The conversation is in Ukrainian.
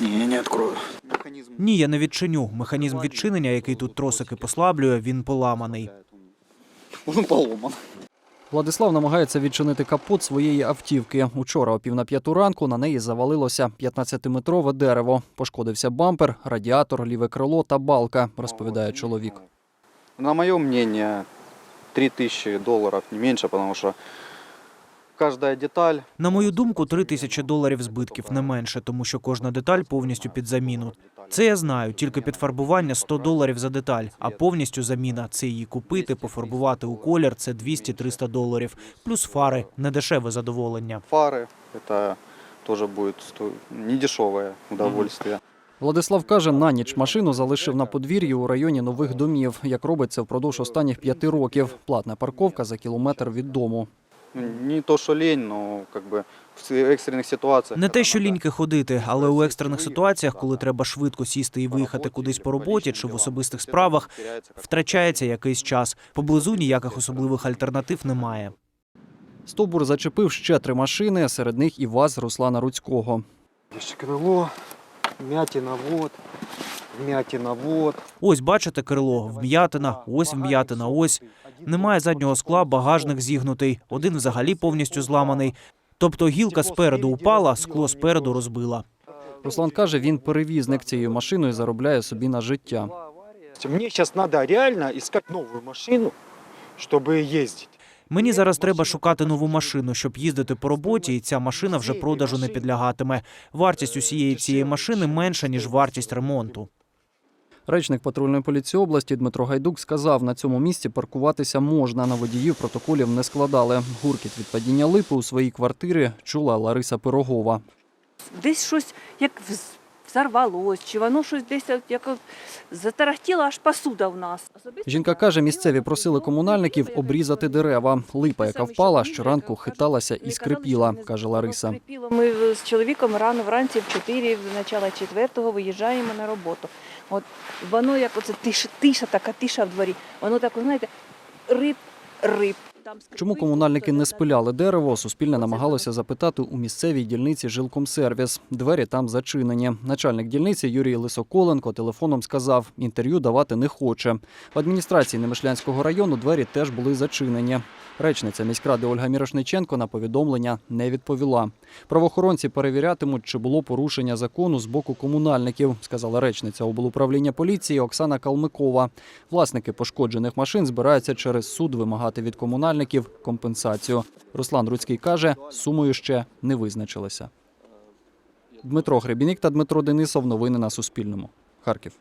Не, я не открою. Ні, я не відчиню. Механізм відчинення, який тут тросики послаблює, він поламаний. Он поломан. Владислав намагається відчинити капот своєї автівки. Учора о пів на п'яту ранку на неї завалилося 15-метрове дерево. Пошкодився бампер, радіатор, ліве крило та балка, розповідає чоловік. На мое мнение, 3000 долларов, не меньше, потому что каждая деталь На мою думку, три тисячі доларів збитків не менше, тому що кожна деталь повністю під заміну. Це я знаю. Тільки підфарбування 100 доларів за деталь, а повністю заміна це її купити, пофарбувати у колір. Це 200-300 доларів. Плюс фари недешеве задоволення. фары, это тоже будет сто... недешевое удовольствие. Владислав каже, на ніч машину залишив на подвір'ї у районі нових домів, як робиться впродовж останніх п'яти років. Платна парковка за кілометр від дому Ну, Не то, что лень, но как бы в экстренных ситуациях. Не когда те, що надо ліньки ходити, але у екстрених ситуаціях, коли треба швидко сісти і виїхати кудись по роботі чи в особистих справах, втрачається якийсь час. Поблизу ніяких особливих альтернатив немає. Стовбур зачепив ще три машини, серед них і ВАЗ Руслана Руцького. Здесь крыло, вмятина вот, вмятина вот. Ось бачите крило, вм'ятина, ось вм'ятина, ось. Немає заднього скла, багажник зігнутий, один взагалі повністю зламаний. Тобто гілка спереду упала, скло спереду розбила. Руслан каже, він перевізник цією машиною заробляє собі на життя. Мне сейчас надо реально искать новую машину, чтобы ездить. Мені зараз треба шукати нову машину, щоб їздити по роботі, і ця машина вже продажу не підлягатиме. Вартість усієї цієї машини менша ніж вартість ремонту. Речник патрульної поліції області Дмитро Гайдук сказав, на цьому місці паркуватися можна. На водіїв протоколів не складали. Гуркіт від падіння липи у своїй квартирі чула Лариса Пирогова. десь щось як взорвалось, чи воно щось десь от як затарахтіла аж посуда в нас. Жінка каже, місцеві просили комунальників обрізати дерева. Липа, яка впала, щоранку хиталася і скрипіла, каже Лариса. Ми з чоловіком рано вранці в 4, в начало 4 виїжджаємо на роботу. От воно як оце тиша, тиша така тиша в дворі. Воно так, знаєте, риб, риб. Чому комунальники не спиляли дерево? Суспільне намагалося запитати у місцевій дільниці Жилкомсервіс. Двері там зачинені. Начальник дільниці Юрій Лисоколенко телефоном сказав, інтерв'ю давати не хоче. В адміністрації Немишлянського району двері теж були зачинені. Речниця міськради Ольга Мірошниченко на повідомлення не відповіла. Правоохоронці перевірятимуть, чи було порушення закону з боку комунальників, сказала речниця облуправління поліції Оксана Калмикова. Власники пошкоджених машин збираються через суд вимагати від комунальників компенсацію. Руслан Руцький каже, сумою ще не визначилися. Дмитро Гребінік та Дмитро Денисов. Новини на Суспільному. Харків.